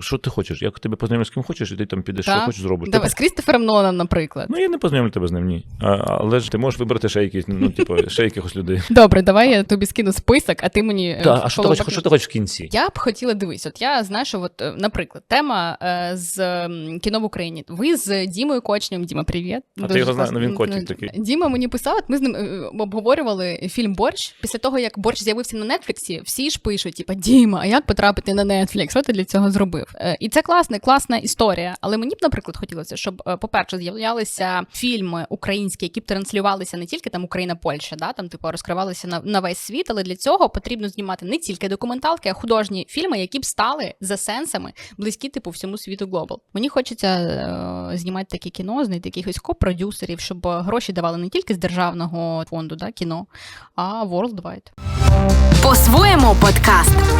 Що ти хочеш? Я тебе познайомлю з ким хочеш, і ти там підеш, що Так. хочеш зробиш. Давай з Крістофером Ноланом, наприклад. Ну, я не познайомлю тебе з ним, ні. А, але ж ти можеш вибрати ще якісь, ну, типу, ще якихось людей. Добре, давай я тобі скину список, а ти мені. е, Та, а що ти, хочеш, що ти хочеш в кінці? Я б хотіла дивись, от я знаю, що от, е, наприклад, тема е, з кіно в Україні. Ви з Дімою Кочнем, Діма, привіт. А Дуже ти його знаєш, ну, він котик такий. Діма мені писав, ми з ним обговорювали фільм Борщ. Після того, як борщ з'явився на Нетфліксі, всі ж пишуть: типа, Діма, а як потрапити на Нетфлікс? Що ти для цього зробив? Е, І це класна, класна історія. Але мені б, наприклад, хотілося, щоб, е, по-перше, з'являлися фільми українські, які б транслювалися не тільки там Україна, Польща, да, там типу розкривалися на, на весь світ, але для цього потрібно знімати не тільки документалки, а художні фільми, які б стали за сенсами близькі, типу, всьому світу глобал. Мені хочеться е, знімати таке кіно, знайти якихось коп-продюсерів, щоб гроші давали не тільки з державного фонду, да, кіно, а worldwide. По-своєму подкаст.